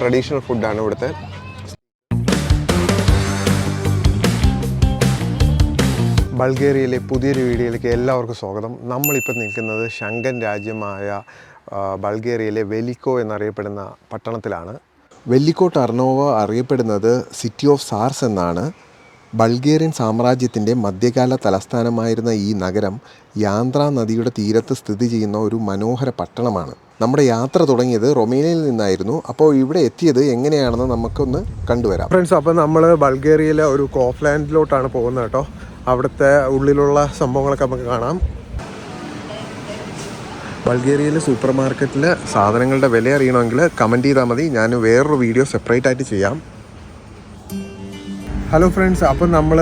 Traditional ഫുഡാണ് ഇവിടുത്തെ. ബൾഗേറിയയിലെ പുതിയൊരു വീഡിയോയിലേക്ക് എല്ലാവർക്കും സ്വാഗതം. നമ്മളിപ്പോൾ നിൽക്കുന്നത് ശങ്കൻ രാജ്യമായ ബൾഗേറിയയിലെ വെലിക്കോ എന്നറിയപ്പെടുന്ന പട്ടണത്തിലാണ്. വെല്ലിക്കോ ടർണോവ അറിയപ്പെടുന്നത് സിറ്റി ഓഫ് സാർസ് എന്നാണ്. ബൾഗേറിയൻ സാമ്രാജ്യത്തിന്റെ മധ്യകാല തലസ്ഥാനമായിരുന്ന ഈ നഗരം യാന്ത്ര നദിയുടെ തീരത്ത് സ്ഥിതി ചെയ്യുന്ന ഒരു മനോഹര പട്ടണമാണ്. നമ്മുടെ യാത്ര തുടങ്ങിയത് റൊമേനിയയിൽ നിന്നായിരുന്നു. അപ്പോൾ ഇവിടെ എത്തിയത് എങ്ങനെയാണെന്ന് നമുക്കൊന്ന് കണ്ടുവരാം. ഫ്രണ്ട്സ് അപ്പോൾ നമ്മൾ ബൾഗേറിയയിലെ ഒരു കോഫ്ലാൻഡിലോട്ടാണ് പോകുന്നത് കേട്ടോ. അവിടുത്തെ ഉള്ളിലുള്ള സംഭവങ്ങളൊക്കെ നമുക്ക് കാണാം. ബൾഗേറിയയിലെ സൂപ്പർ മാർക്കറ്റിൽ സാധനങ്ങളുടെ വില അറിയണമെങ്കിൽ കമന്റ് ചെയ്താൽ മതി. ഞാൻ വേറൊരു വീഡിയോ സെപ്പറേറ്റ് ആയിട്ട് ചെയ്യാം. ഹലോ ഫ്രണ്ട്സ് അപ്പോൾ നമ്മൾ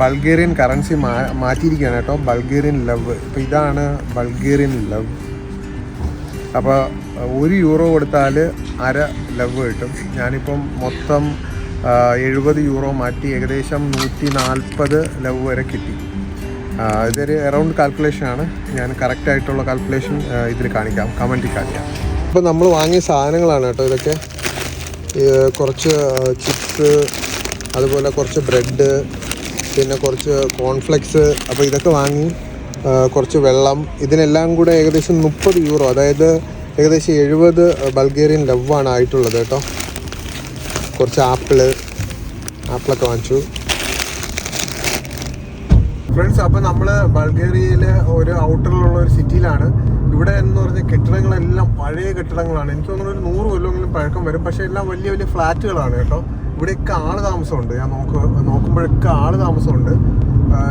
ബൾഗേറിയൻ കറൻസി മാ മാറ്റിയിരിക്കുകയാണ് കേട്ടോ. ബൾഗേറിയൻ ലവ് ഇപ്പോൾ ഇതാണ് ബൾഗേറിയൻ ലവ് അപ്പോൾ ഒരു യൂറോ കൊടുത്താൽ അര ലവ് കിട്ടും. ഞാനിപ്പം മൊത്തം എഴുപത് യൂറോ മാറ്റി ഏകദേശം നൂറ്റി നാൽപ്പത് ലവ് വരെ കിട്ടി. ഇതൊരു കാൽക്കുലേഷൻ ആണ്. ഞാൻ കറക്റ്റ് ആയിട്ടുള്ള കാൽക്കുലേഷൻ ഇതിൽ കാണിക്കാം. കമന്റിൽ കാണിക്കാം. അപ്പോൾ നമ്മൾ വാങ്ങിയ സാധനങ്ങളാണ് കേട്ടോ ഇതൊക്കെ. കുറച്ച് ചിപ്സ് അതുപോലെ കുറച്ച് ബ്രെഡ് പിന്നെ കുറച്ച് കോൺഫ്ലെക്സ് അപ്പോൾ ഇതൊക്കെ വാങ്ങി കുറച്ച് വെള്ളം. ഇതിനെല്ലാം കൂടെ ഏകദേശം മുപ്പത് യൂറോ അതായത് ഏകദേശം എഴുപത് ബൾഗേറിയൻ ലവാണ് ആയിട്ടുള്ളത് കേട്ടോ. കുറച്ച് ആപ്പിൾ ആപ്പിളൊക്കെ വാങ്ങിച്ചു. ഫ്രണ്ട്സ് അപ്പോൾ നമ്മൾ ബൾഗേറിയയിലെ ഒരു ഔട്ടറിലുള്ള ഒരു സിറ്റിയിലാണ്. ഇവിടെ എന്ന് പറഞ്ഞ കെട്ടിടങ്ങളെല്ലാം പഴയ കെട്ടിടങ്ങളാണ്. എനിക്ക് തോന്നുന്നു ഒരു നൂറ് കൊല്ലമെങ്കിലും പഴക്കം വരും. പക്ഷേ എല്ലാം വലിയ വലിയ ഫ്ലാറ്റുകളാണ് കേട്ടോ. ഇവിടെയൊക്കെ ആൾ താമസമുണ്ട്. ഞാൻ നോക്ക് നോക്കുമ്പോഴൊക്കെ ആൾ താമസമുണ്ട്.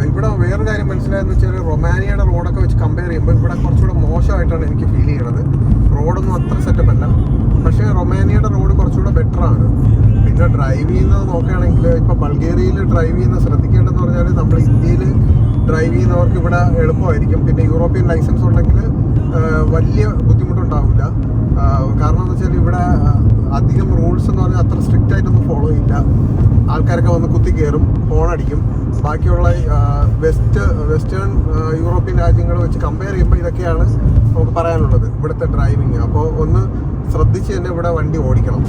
ഇവിടെ വേറൊരു കാര്യം മനസ്സിലായെന്ന് വെച്ചാൽ റൊമാനിയയുടെ റോഡൊക്കെ വെച്ച് കമ്പയർ ചെയ്യുമ്പോൾ ഇവിടെ കുറച്ചുകൂടെ മോശമായിട്ടാണ് എനിക്ക് ഫീൽ ചെയ്യണത്. റോഡൊന്നും അത്ര സെറ്റപ്പ് അല്ല. പക്ഷേ റൊമാനിയയുടെ റോഡ് കുറച്ചുകൂടെ ബെറ്റർ ആണ്. പിന്നെ ഡ്രൈവ് ചെയ്യുന്നത് നോക്കുകയാണെങ്കിൽ ഇപ്പോൾ ബൾഗേറിയയിൽ ഡ്രൈവ് ചെയ്യുന്നത് ശ്രദ്ധിക്കേണ്ടതെന്ന് പറഞ്ഞാൽ നമ്മൾ ഇന്ത്യയിൽ ഡ്രൈവ് ചെയ്യുന്നവർക്ക് ഇവിടെ എളുപ്പമായിരിക്കും. പിന്നെ യൂറോപ്യൻ ലൈസൻസ് ഉണ്ടെങ്കിൽ വലിയ ബുദ്ധിമുട്ടുണ്ടാവില്ല. കാരണം എന്ന് വെച്ചാൽ ഇവിടെ അധികം റൂൾസ് എന്ന് പറഞ്ഞാൽ അത്ര സ്ട്രിക്റ്റ് ആയിട്ടൊന്നും ഫോളോ ചെയ്യില്ല. ആൾക്കാരൊക്കെ വന്ന് കുത്തി കയറും ഹോൺ അടിക്കും. ബാക്കിയുള്ള വെസ്റ്റ് വെസ്റ്റേൺ യൂറോപ്യൻ രാജ്യങ്ങൾ വെച്ച് കമ്പയർ ചെയ്യുമ്പോൾ ഇതൊക്കെയാണ് നമുക്ക് പറയാനുള്ളത് ഇവിടുത്തെ ഡ്രൈവിങ് അപ്പോൾ ഒന്ന് ശ്രദ്ധിച്ച് തന്നെ ഇവിടെ വണ്ടി ഓടിക്കണം.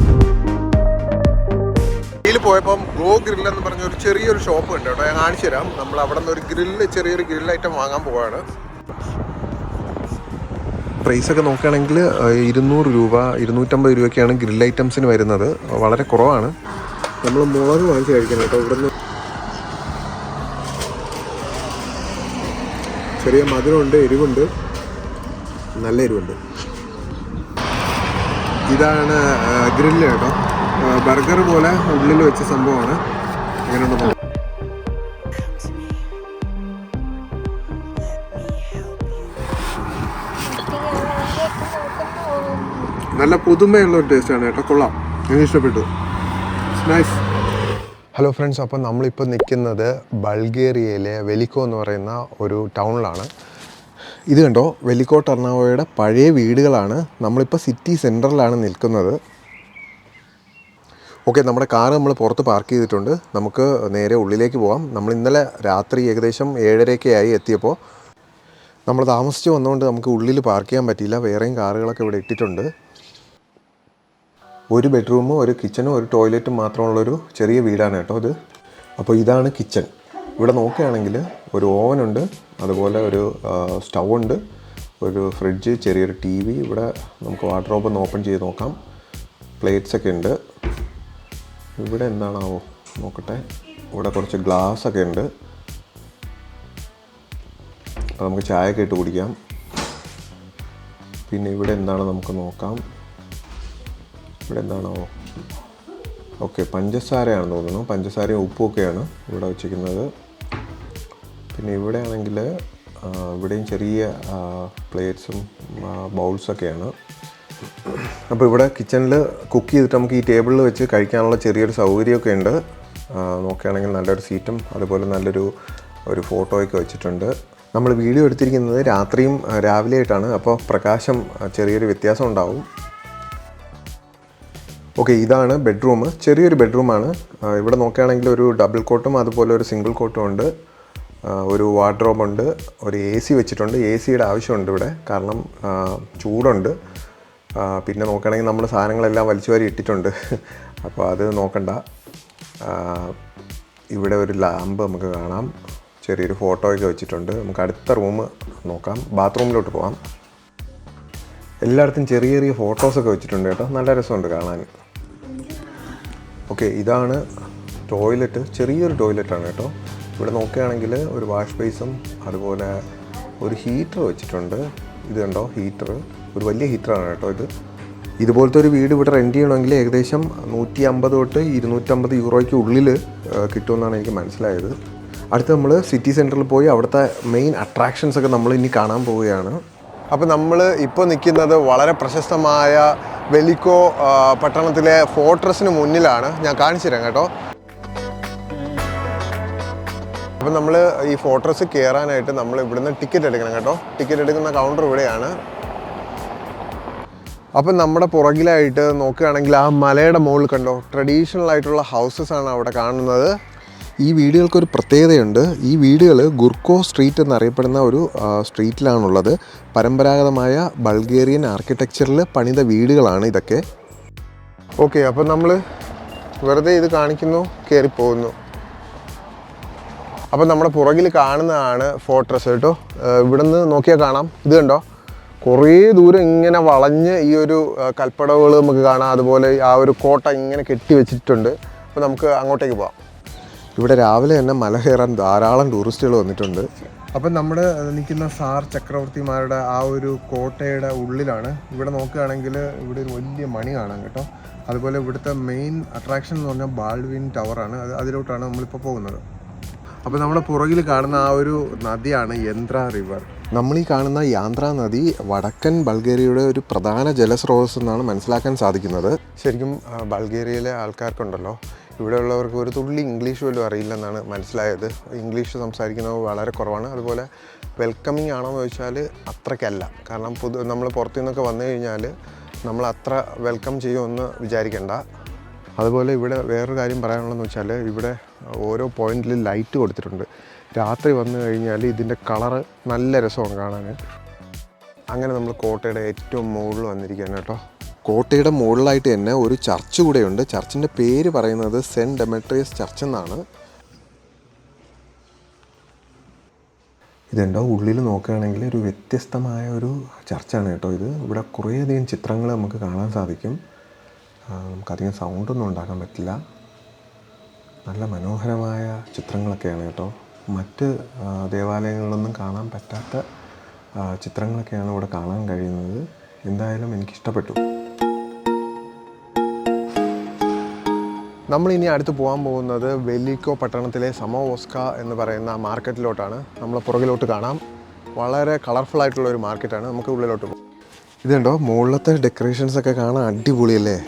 പോയപ്പം ഗോ ഗ്രിൽ എന്ന് പറഞ്ഞ ഒരു ചെറിയൊരു ഷോപ്പ് ഉണ്ട് കേട്ടോ. ഞാൻ കാണിച്ചു തരാം. നമ്മൾ അവിടെ നിന്ന് ഒരു ഗ്രില്ല് ചെറിയൊരു ഗ്രില്ല് ഐറ്റം വാങ്ങാൻ പോവാണ്. പ്രൈസ് ഒക്കെ നോക്കുകയാണെങ്കിൽ ഇരുന്നൂറ് രൂപ ഇരുന്നൂറ്റമ്പത് രൂപയ്ക്കാണ് ഗ്രിൽ ഐറ്റംസിന് വരുന്നത്. വളരെ കുറവാണ്. നമ്മൾ മുളക് വാങ്ങിച്ച് കഴിക്കണം കേട്ടോ. ഇവിടുന്ന് ചെറിയ മധുരമുണ്ട് എരിവുണ്ട്. നല്ല എരിവുണ്ട്. ഇതാണ് ഗ്രില്ല് കേട്ടോ. ബർഗർ പോലെ ഉള്ളിൽ വെച്ച സംഭവമാണ്. എങ്ങനെയുണ്ട്. നല്ല പുതുമയുള്ള ഒരു ടേസ്റ്റാണ് കേട്ടോ. കൊള്ളാം. എനിക്ക് ഇഷ്ടപ്പെട്ടു. നൈസ് ഹലോ ഫ്രണ്ട്സ് അപ്പോൾ നമ്മളിപ്പോൾ നിൽക്കുന്നത് ബൾഗേറിയയിലെ വെലിക്കോ എന്ന് പറയുന്ന ഒരു ടൗണിലാണ്. ഇത് കണ്ടോ? വെലിക്കോ ടർണാവോയുടെ പഴയ വീടുകളാണ്. നമ്മളിപ്പോൾ സിറ്റി സെന്ററിലാണ് നിൽക്കുന്നത്. ഓക്കെ നമ്മുടെ കാർ നമ്മൾ പുറത്ത് പാർക്ക് ചെയ്തിട്ടുണ്ട്. നമുക്ക് നേരെ ഉള്ളിലേക്ക് പോകാം നമ്മൾ ഇന്നലെ രാത്രി ഏകദേശം ഏഴരയൊക്കെ ആയി എത്തിയപ്പോൾ നമ്മൾ താമസിച്ച് വന്നുകൊണ്ട് നമുക്ക് ഉള്ളിൽ പാർക്ക് ചെയ്യാൻ പറ്റിയില്ല. വേറെയും കാറുകളൊക്കെ ഇവിടെ ഇട്ടിട്ടുണ്ട്. ഒരു ബെഡ്റൂമും ഒരു കിച്ചനും ഒരു ടോയ്ലറ്റും മാത്രമുള്ളൊരു ചെറിയ വീടാണ് കേട്ടോ ഇത്. അപ്പോൾ ഇതാണ് കിച്ചൺ. ഇവിടെ നോക്കുകയാണെങ്കിൽ ഒരു ഓവനുണ്ട് അതുപോലെ ഒരു സ്റ്റൗ ഉണ്ട് ഒരു ഫ്രിഡ്ജ് ചെറിയൊരു ടി വി ഇവിടെ നമുക്ക് വാട്ടർ ഓപ്പൺ ഓപ്പൺ ചെയ്ത് നോക്കാം. പ്ലേറ്റ്സൊക്കെ ഉണ്ട്. ഇവിടെ എന്താണാവോ? നോക്കട്ടെ. ഇവിടെ കുറച്ച് ഗ്ലാസ് ഒക്കെ ഉണ്ട്. അപ്പോൾ നമുക്ക് ചായ ഒക്കെ ഇട്ട് കുടിക്കാം. പിന്നെ ഇവിടെ എന്താണ് നമുക്ക് നോക്കാം. ഇവിടെ എന്താണോ ഓക്കെ പഞ്ചസാരയാണ് തോന്നുന്നു. പഞ്ചസാരയും ഉപ്പുമൊക്കെയാണ് ഇവിടെ വെച്ചിരിക്കുന്നത്. പിന്നെ ഇവിടെ ആണെങ്കിൽ ഇവിടെയും ചെറിയ പ്ലേറ്റ്സും ബൗൾസൊക്കെയാണ് അപ്പോൾ ഇവിടെ കിച്ചണിൽ കുക്ക് ചെയ്തിട്ട് നമുക്ക് ഈ ടേബിളിൽ വെച്ച് കഴിക്കാനുള്ള ചെറിയൊരു സൗകര്യമൊക്കെ ഉണ്ട്. നോക്കുകയാണെങ്കിൽ നല്ലൊരു സീറ്റും അതുപോലെ നല്ലൊരു ഒരു ഫോട്ടോയൊക്കെ വെച്ചിട്ടുണ്ട്. നമ്മൾ വീഡിയോ എടുത്തിരിക്കുന്നത് രാത്രിയും രാവിലെ ആയിട്ടാണ്. അപ്പോൾ പ്രകാശം ചെറിയൊരു വ്യത്യാസം ഉണ്ടാവും. ഓക്കെ ഇതാണ് ബെഡ്റൂം ചെറിയൊരു ബെഡ്റൂമാണ് ഇവിടെ നോക്കുകയാണെങ്കിൽ ഒരു ഡബിൾ കോട്ടും അതുപോലെ ഒരു സിംഗിൾ കോട്ടും ഉണ്ട്. ഒരു വാർഡ്രോബ് ഉണ്ട്. ഒരു എ സി വെച്ചിട്ടുണ്ട്. എ സിയുടെ ആവശ്യമുണ്ട് ഇവിടെ. കാരണം ചൂടുണ്ട്. പിന്നെ നോക്കുകയാണെങ്കിൽ നമ്മൾ സാധനങ്ങളെല്ലാം വലിച്ചു വാരി ഇട്ടിട്ടുണ്ട്. അപ്പോൾ അത് നോക്കണ്ട. ഇവിടെ ഒരു ലാമ്പ് നമുക്ക് കാണാം. ചെറിയൊരു ഫോട്ടോയൊക്കെ വെച്ചിട്ടുണ്ട്. നമുക്ക് അടുത്ത റൂം നോക്കാം. ബാത്റൂമിലോട്ട് പോകാം എല്ലായിടത്തും ചെറിയ ചെറിയ ഫോട്ടോസൊക്കെ വെച്ചിട്ടുണ്ട് കേട്ടോ. നല്ല രസമുണ്ട് കാണാൻ. ഓക്കെ ഇതാണ് ടോയ്ലറ്റ്. ചെറിയൊരു ടോയ്ലറ്റാണ് കേട്ടോ. ഇവിടെ നോക്കുകയാണെങ്കിൽ ഒരു വാഷ് ബേസും അതുപോലെ ഒരു ഹീറ്റർ വെച്ചിട്ടുണ്ട്. ഇത് കണ്ടോ? ഹീറ്റർ ഒരു വലിയ ഹീറ്ററാണ് കേട്ടോ ഇത്. ഇതുപോലത്തെ ഒരു വീട് ഇവിടെ റെന്റ് ചെയ്യണമെങ്കിൽ ഏകദേശം നൂറ്റി അമ്പത് തൊട്ട് ഇരുന്നൂറ്റമ്പത് യൂറോയ്ക്ക് ഉള്ളിൽ കിട്ടുമെന്നാണ് എനിക്ക് മനസ്സിലായത്. അടുത്ത് നമ്മൾ സിറ്റി സെന്ററിൽ പോയി അവിടുത്തെ മെയിൻ അട്രാക്ഷൻസ് ഒക്കെ നമ്മൾ ഇനി കാണാൻ പോവുകയാണ്. അപ്പോൾ നമ്മൾ ഇപ്പോൾ നിൽക്കുന്നത് വളരെ പ്രശസ്തമായ വെലിക്കോ പട്ടണത്തിലെ ഫോർട്രസിന് മുന്നിലാണ്. ഞാൻ കാണിച്ചു തരാം കേട്ടോ. അപ്പം നമ്മൾ ഈ ഫോർട്രസ് കയറാനായിട്ട് നമ്മൾ ഇവിടുന്ന് ടിക്കറ്റ് എടുക്കണം കേട്ടോ. ടിക്കറ്റ് എടുക്കുന്ന കൗണ്ടർ ഇവിടെയാണ്. അപ്പം നമ്മുടെ പുറകിലായിട്ട് നോക്കുകയാണെങ്കിൽ ആ മലയുടെ മുകളിൽ കണ്ടോ ട്രഡീഷണൽ ആയിട്ടുള്ള ഹൗസസ് ആണ് അവിടെ കാണുന്നത്. ഈ വീടുകൾക്കൊരു പ്രത്യേകതയുണ്ട്. ഈ വീടുകൾ ഗുർക്കോ സ്ട്രീറ്റ് എന്നറിയപ്പെടുന്ന ഒരു സ്ട്രീറ്റിലാണുള്ളത് പരമ്പരാഗതമായ ബൾഗേറിയൻ ആർക്കിടെക്ചറിൽ പണിത വീടുകളാണ് ഇതൊക്കെ. ഓക്കെ അപ്പം നമ്മൾ വെറുതെ ഇത് കാണിക്കുന്നു കയറിപ്പോകുന്നു അപ്പം നമ്മുടെ പുറകിൽ കാണുന്നതാണ് ഫോർട്രസ് കേട്ടോ. ഇവിടുന്ന് നോക്കിയാൽ കാണാം. ഇത് കണ്ടോ? കുറേ ദൂരം ഇങ്ങനെ വളഞ്ഞ് ഈ ഒരു കൽപ്പടവുകൾ നമുക്ക് കാണാം. അതുപോലെ ആ ഒരു കോട്ട ഇങ്ങനെ കെട്ടി വെച്ചിട്ടുണ്ട്. അപ്പോൾ നമുക്ക് അങ്ങോട്ടേക്ക് പോകാം ഇവിടെ രാവിലെ തന്നെ മല കയറാൻ ധാരാളം ടൂറിസ്റ്റുകൾ വന്നിട്ടുണ്ട്. അപ്പം നമ്മുടെ നിൽക്കുന്ന സാർ ചക്രവർത്തിമാരുടെ ആ ഒരു കോട്ടയുടെ ഉള്ളിലാണ്. ഇവിടെ നോക്കുകയാണെങ്കിൽ ഇവിടെ ഒരു വലിയ മണി കാണാം കേട്ടോ. അതുപോലെ ഇവിടുത്തെ മെയിൻ അട്രാക്ഷൻ എന്ന് പറഞ്ഞാൽ ബാൾവിൻ ടവറാണ്. അത് അതിലോട്ടാണ് നമ്മളിപ്പോൾ പോകുന്നത്. അപ്പോൾ നമ്മുടെ പുറകിൽ കാണുന്ന ആ ഒരു നദിയാണ് യന്ത്ര റിവർ. നമ്മൾ ഈ കാണുന്ന യാന്ത്ര നദി വടക്കൻ ബൾഗേറിയയുടെ ഒരു പ്രധാന ജലസ്രോതസ് എന്നാണ് മനസ്സിലാക്കാൻ സാധിക്കുന്നത്. ശരിക്കും ബൾഗേറിയയിലെ ആൾക്കാർക്കുണ്ടല്ലോ. ഇവിടെയുള്ളവർക്ക് ഒരു തുള്ളി ഇംഗ്ലീഷ് പോലും അറിയില്ലെന്നാണ് മനസ്സിലായത്. ഇംഗ്ലീഷ് സംസാരിക്കുന്നത് വളരെ കുറവാണ്. അതുപോലെ വെൽക്കമിങ് ആണോ എന്ന് ചോദിച്ചാൽ അത്രയ്ക്കല്ല. കാരണം പുതു നമ്മൾ പുറത്തു നിന്നൊക്കെ വന്നു കഴിഞ്ഞാൽ നമ്മൾ അത്ര വെൽക്കം ചെയ്യുമെന്ന് വിചാരിക്കേണ്ട. അതുപോലെ ഇവിടെ വേറൊരു കാര്യം പറയാനുള്ളതെന്ന് വെച്ചാൽ ഇവിടെ ഓരോ പോയിന്റിൽ ലൈറ്റ് കൊടുത്തിട്ടുണ്ട്. രാത്രി വന്നു കഴിഞ്ഞാൽ ഇതിന്റെ കളറ് നല്ല രസമാണ് കാണാൻ അങ്ങനെ നമ്മൾ കോട്ടയുടെ ഏറ്റവും മുകളിൽ വന്നിരിക്കുകയാണ് കേട്ടോ. കോട്ടയുടെ മുകളിലായിട്ട് തന്നെ ഒരു ചർച്ച് കൂടെയുണ്ട്. ചർച്ചിന്റെ പേര് പറയുന്നത് സെന്റ് ഡെമട്രിയസ് ചർച്ച് എന്നാണ്. ഇതുണ്ടോ ഉള്ളിൽ നോക്കുകയാണെങ്കിൽ ഒരു വ്യത്യസ്തമായ ഒരു ചർച്ചാണ് കേട്ടോ ഇത്. ഇവിടെ കുറേയധികം ചിത്രങ്ങൾ നമുക്ക് കാണാൻ സാധിക്കും. നമുക്കധികം സൗണ്ടൊന്നും ഉണ്ടാക്കാൻ പറ്റില്ല. നല്ല മനോഹരമായ ചിത്രങ്ങളൊക്കെയാണ് കേട്ടോ. മറ്റ് ദേവാലയങ്ങളിലൊന്നും കാണാൻ പറ്റാത്ത ചിത്രങ്ങളൊക്കെയാണ് ഇവിടെ കാണാൻ കഴിയുന്നത്. എന്തായാലും എനിക്കിഷ്ടപ്പെട്ടു. നമ്മളിനി അടുത്ത് പോകാൻ പോകുന്നത് വെല്ലിക്കോ പട്ടണത്തിലെ സമോവോസ്ക എന്ന് പറയുന്ന മാർക്കറ്റിലോട്ടാണ്. നമ്മൾ പുറകിലോട്ട് കാണാം. വളരെ കളർഫുൾ ആയിട്ടുള്ള ഒരു മാർക്കറ്റാണ്. നമുക്ക് ഉള്ളിലോട്ട് പോകാം ഇതുണ്ടോ? മുകളിലത്തെ ഡെക്കറേഷൻസ് ഒക്കെ കാണാൻ അടിപൊളിയല്ലേ?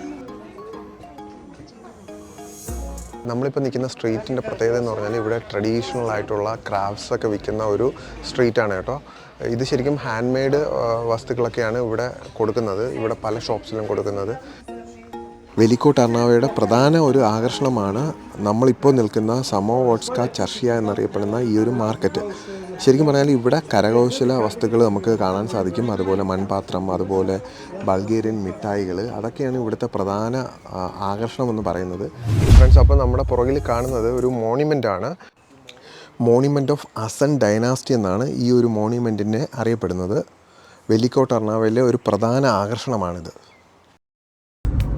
നമ്മളിപ്പോൾ നിൽക്കുന്ന സ്ട്രീറ്റിന്റെ പ്രത്യേകത എന്ന് പറഞ്ഞാൽ ഇവിടെ ട്രഡീഷണൽ ആയിട്ടുള്ള ക്രാഫ്റ്റ്സ് ഒക്കെ വിൽക്കുന്ന ഒരു സ്ട്രീറ്റാണ് കേട്ടോ. ഇത് ശരിക്കും ഹാൻഡ് മെയ്ഡ് വസ്തുക്കളൊക്കെയാണ് ഇവിടെ കൊടുക്കുന്നത്. ഇവിടെ പല ഷോപ്സിലും കൊടുക്കുന്നത്. വെലിക്കോട്ട് അർണാവയുടെ പ്രധാന ഒരു ആകർഷണമാണ് നമ്മളിപ്പോൾ നിൽക്കുന്ന സമോ വോട്ട്സ്ക ചർഷിയ എന്നറിയപ്പെടുന്ന ഈ ഒരു മാർക്കറ്റ് ശരിക്കും പറഞ്ഞാൽ ഇവിടെ കരകൗശല വസ്തുക്കൾ നമുക്ക് കാണാൻ സാധിക്കും. അതുപോലെ മൺപാത്രം അതുപോലെ ബൾഗേറിയൻ മിഠായികൾ അതൊക്കെയാണ് ഇവിടുത്തെ പ്രധാന ആകർഷണം എന്ന് പറയുന്നത്. ഫ്രണ്ട്സ് അപ്പോൾ നമ്മുടെ പുറകിൽ കാണുന്നത് ഒരു ആണ്. മോണിമെന്റ് ഓഫ് അസൻ ഡൈനാസ്റ്റി എന്നാണ് ഈ ഒരു മോണിമെന്റിനെ അറിയപ്പെടുന്നത്. വെല്ലിക്കോട്ട് ടർണാവയിലെ ഒരു പ്രധാന ആകർഷണമാണിത്.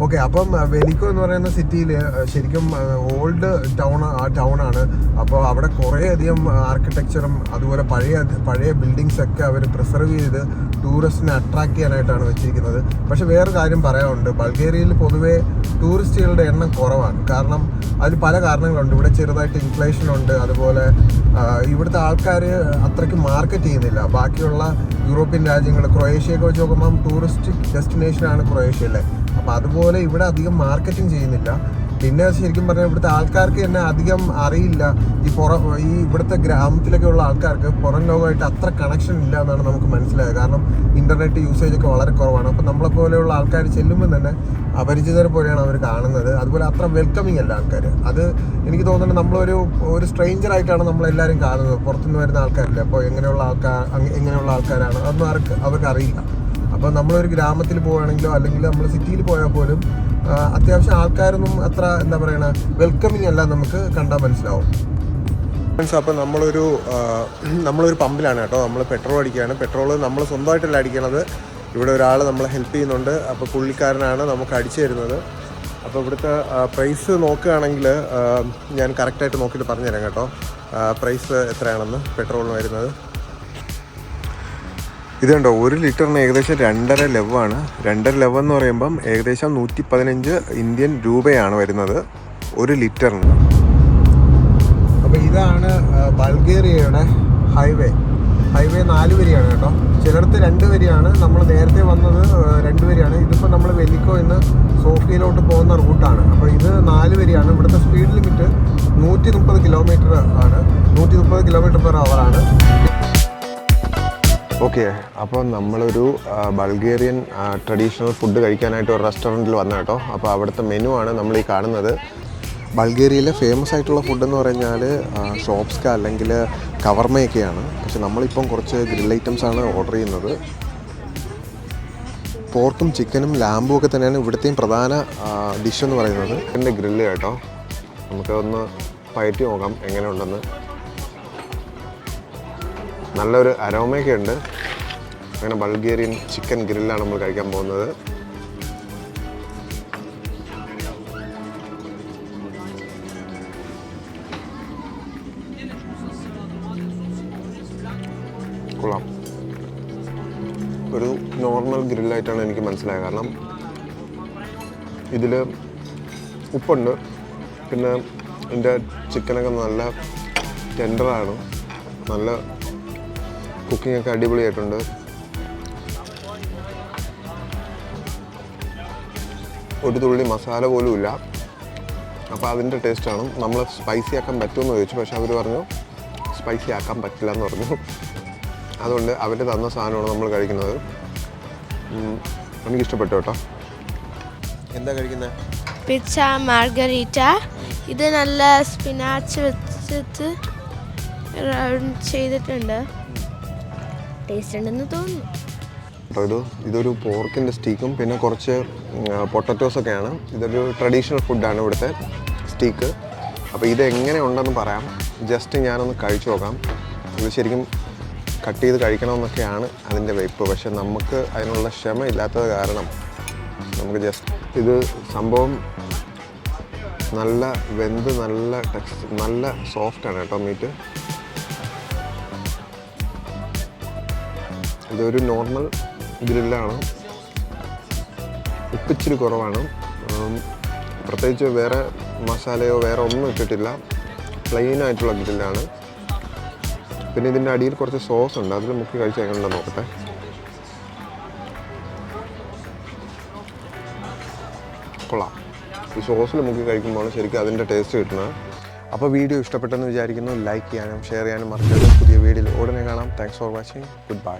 ഓക്കെ അപ്പം വെലിക്കോ എന്ന് പറയുന്ന സിറ്റിയിൽ ശരിക്കും ഓൾഡ് ടൗൺ ആ ടൗൺ ആണ്. അപ്പോൾ അവിടെ കുറേ അധികം ആർക്കിടെക്ചറും അതുപോലെ പഴയ പഴയ ബിൽഡിങ്സ് ഒക്കെ അവർ പ്രിസർവ് ചെയ്ത് ടൂറിസ്റ്റിനെ അട്രാക്ട് ചെയ്യാനായിട്ടാണ് വെച്ചിരിക്കുന്നത്. പക്ഷേ വേറൊരു കാര്യം പറയാനുണ്ട്. ബൾഗേറിയയിൽ പൊതുവേ ടൂറിസ്റ്റുകളുടെ എണ്ണം കുറവാണ്. കാരണം അതിൽ പല കാരണങ്ങളുണ്ട്. ഇവിടെ ചെറുതായിട്ട് ഇൻഫ്ലേഷൻ ഉണ്ട്. അതുപോലെ ഇവിടുത്തെ ആൾക്കാർ അത്രയ്ക്ക് മാർക്കറ്റ് ചെയ്യുന്നില്ല. ബാക്കിയുള്ള യൂറോപ്യൻ രാജ്യങ്ങൾ ക്രൊയേഷ്യയൊക്കെ വെച്ച് നോക്കുമ്പം ടൂറിസ്റ്റ് ഡെസ്റ്റിനേഷനാണ് ക്രൊയേഷ്യ അല്ലേ? അപ്പോൾ അതുപോലെ ഇവിടെ അധികം മാർക്കറ്റിംഗ് ചെയ്യുന്നില്ല. പിന്നെ ശരിക്കും പറഞ്ഞാൽ ഇവിടുത്തെ ആൾക്കാർക്ക് തന്നെ അധികം അറിയില്ല. ഈ പുറം ഈ ഇവിടുത്തെ ഗ്രാമത്തിലൊക്കെ ഉള്ള ആൾക്കാർക്ക് പുറം ലോകമായിട്ട് അത്ര കണക്ഷൻ ഇല്ല എന്നാണ് നമുക്ക് മനസ്സിലായത്. കാരണം ഇന്റർനെറ്റ് യൂസേജ് ഒക്കെ വളരെ കുറവാണ്. അപ്പോൾ നമ്മളെ പോലെയുള്ള ആൾക്കാർ ചെല്ലുമ്പോൾ തന്നെ അപരിചിതരെ പോലെയാണ് അവർ കാണുന്നത്. അതുപോലെ അത്ര വെൽക്കമിങ് അല്ല ആൾക്കാർ അത് എനിക്ക് തോന്നുന്നത് നമ്മളൊരു ഒരു സ്ട്രേഞ്ചർ ആയിട്ടാണ് നമ്മളെല്ലാവരും കാണുന്നത്. പുറത്തുനിന്ന് വരുന്ന ആൾക്കാരില്ല. അപ്പോൾ എങ്ങനെയുള്ള ആൾക്കാർ എങ്ങനെയുള്ള ആൾക്കാരാണ്? അതൊന്നും ആർക്ക് അവർക്ക് അറിയില്ല. അപ്പോൾ നമ്മളൊരു ഗ്രാമത്തിൽ പോവുകയാണെങ്കിലോ അല്ലെങ്കിൽ നമ്മൾ സിറ്റിയിൽ പോയാൽ പോലും അത്യാവശ്യം ആൾക്കാരൊന്നും അത്ര എന്താ പറയണ വെൽക്കമിങ് അല്ല നമുക്ക് കണ്ടാൽ മനസ്സിലാവും. ഫ്രണ്ട്സ് അപ്പോൾ നമ്മളൊരു നമ്മളൊരു പമ്പിലാണ് കേട്ടോ. നമ്മൾ പെട്രോൾ അടിക്കുകയാണ്. പെട്രോൾ നമ്മൾ സ്വന്തമായിട്ടല്ല അടിക്കണത്. ഇവിടെ ഒരാൾ നമ്മളെ ഹെൽപ്പ് ചെയ്യുന്നുണ്ട്. അപ്പോൾ പുള്ളിക്കാരനാണ് നമുക്ക് അടിച്ചു തരുന്നത്. അപ്പോൾ ഇവിടുത്തെ പ്രൈസ് നോക്കുകയാണെങ്കിൽ ഞാൻ കറക്റ്റായിട്ട് നോക്കിയിട്ട് പറഞ്ഞുതരാം കേട്ടോ. പ്രൈസ് എത്രയാണെന്ന് പെട്രോളിന് വരുന്നത്. ഇത് കണ്ടോ ഒരു ലിറ്ററിന് ഏകദേശം രണ്ടര ലവാണ്. രണ്ടര ലവ് എന്ന് പറയുമ്പം ഏകദേശം നൂറ്റി പതിനഞ്ച് ഇന്ത്യൻ രൂപയാണ് വരുന്നത് ഒരു ലിറ്ററിന്. അപ്പോൾ ഇതാണ് ബൾഗേറിയയുടെ ഹൈവേ. ഹൈവേ നാല് വരിയാണ് കേട്ടോ. ചിലടത്ത് രണ്ട് വരിയാണ്. നമ്മൾ നേരത്തെ വന്നത് രണ്ട് വരിയാണ്. ഇതിപ്പോൾ നമ്മൾ വെലിക്കോ ഇന്ന് സോഫിയയിലോട്ട് പോകുന്ന റൂട്ടാണ്. അപ്പോൾ ഇത് നാല് വരിയാണ്. ഇവിടുത്തെ സ്പീഡ് ലിമിറ്റ് നൂറ്റി മുപ്പത് കിലോമീറ്റർ ആണ്. നൂറ്റി മുപ്പത് കിലോമീറ്റർ പെർ ആണ്. ഓക്കെ അപ്പോൾ നമ്മളൊരു ബൾഗേറിയൻ ട്രഡീഷണൽ ഫുഡ് കഴിക്കാനായിട്ട് ഒരു റെസ്റ്റോറന്റിൽ വന്ന കേട്ടോ. അപ്പോൾ അവിടുത്തെ മെനു ആണ് നമ്മൾ ഈ കാണുന്നത്. ബൾഗേറിയയിലെ ഫേമസ് ആയിട്ടുള്ള ഫുഡ് എന്ന് പറഞ്ഞാൽ ഷോപ്സ്ക അല്ലെങ്കിൽ കവർമയൊക്കെയാണ്. പക്ഷെ നമ്മളിപ്പം കുറച്ച് ഗ്രിൽ ഐറ്റംസ് ആണ് ഓർഡർ ചെയ്യുന്നത്. പോർക്കും ചിക്കനും ലാമ്പും ഒക്കെ തന്നെയാണ് ഇവിടുത്തെയും പ്രധാന ഡിഷ് എന്ന് പറയുന്നത്. എന്റെ ഗ്രില്ല് കേട്ടോ. നമുക്ക് ഒന്ന് പയറ്റി നോക്കാം എങ്ങനെയുണ്ടെന്ന്. നല്ലൊരു അരോമയൊക്കെ ഉണ്ട് അങ്ങനെ ബൾഗേറിയൻ ചിക്കൻ ഗ്രില്ലാണ് നമ്മൾ കഴിക്കാൻ പോകുന്നത്. കൊള്ളാം. ഒരു നോർമൽ ഗ്രില്ലായിട്ടാണ് എനിക്ക് മനസ്സിലായത്. കാരണം ഇതിൽ ഉപ്പുണ്ട്. പിന്നെ എന്റെ ചിക്കനൊക്കെ നല്ല ടെൻഡറാണ്. നല്ല കുക്കിംഗ് ഒക്കെ അടിപൊളിയായിട്ടുണ്ട്. ഒരു തുള്ളി മസാല പോലും ഇല്ല. അപ്പോൾ അതിന്റെ ടേസ്റ്റാണ് നമ്മൾ സ്പൈസി ആക്കാൻ പറ്റുമെന്ന് ചോദിച്ചു. പക്ഷെ അവർ പറഞ്ഞു സ്പൈസി ആക്കാൻ പറ്റില്ല എന്ന് പറഞ്ഞു. അതുകൊണ്ട് അവർ തന്ന സാധനമാണ് നമ്മൾ കഴിക്കുന്നത്. എനിക്കിഷ്ടപ്പെട്ടു കേട്ടോ. എന്താ കഴിക്കുന്നത് പിച്ച മാർഗരീറ്റ ഇത് നല്ല സ്പിനാച്ച് വെച്ചിട്ട് ചെയ്തിട്ടുണ്ട്. ടേസ്റ്റ് ഉണ്ടെന്ന് തോന്നുന്നു. ഇതൊരു പോർക്കിന്റെ സ്റ്റീക്കും പിന്നെ കുറച്ച് പൊട്ടറ്റോസ് ഒക്കെയാണ്. ഇതൊരു ട്രഡീഷണൽ ഫുഡാണ് ഇവിടുത്തെ സ്റ്റീക്ക്. അപ്പോൾ ഇത് എങ്ങനെ ഉണ്ടെന്ന് പറയാം. ജസ്റ്റ് ഞാനൊന്ന് കഴിച്ചു നോക്കാം. ഇത് ശരിക്കും കട്ട് ചെയ്ത് കഴിക്കണമെന്നൊക്കെയാണ് അതിന്റെ വെയ്പ്പ് പക്ഷെ നമുക്ക് അതിനുള്ള ക്ഷമ ഇല്ലാത്തത് കാരണം നമുക്ക് ജസ്റ്റ് ഇത് സംഭവം നല്ല വെന്ത് നല്ല ടെക്സ്റ്റ് നല്ല സോഫ്റ്റാണ് കേട്ടോ മീറ്റ് ഇതൊരു നോർമൽ ഗ്രില്ലാണ് ഉപ്പിച്ചിരി കുറവാണ്. പ്രത്യേകിച്ച് വേറെ മസാലയോ വേറെ ഒന്നും ഇട്ടിട്ടില്ല. പ്ലെയിൻ ആയിട്ടുള്ള ഗ്രില്ലാണ് പിന്നെ ഇതിന്റെ അടിയിൽ കുറച്ച് സോസ് ഉണ്ട്. അതിൽ മുക്കി കഴിച്ച് നോക്കട്ടെ. കൊള്ളാം. ഈ സോസിൽ മുക്കി കഴിക്കുമ്പോൾ ശരിക്കും അതിന്റെ ടേസ്റ്റ് കിട്ടുന്നത്. അപ്പോൾ വീഡിയോ ഇഷ്ടപ്പെട്ടെന്ന് വിചാരിക്കുന്നു. ലൈക്ക് ചെയ്യാനും ഷെയർ ചെയ്യാനും മറക്കരുത്. പുതിയ വീഡിയോയിൽ ഉടനെ കാണാം. Thanks for watching good bye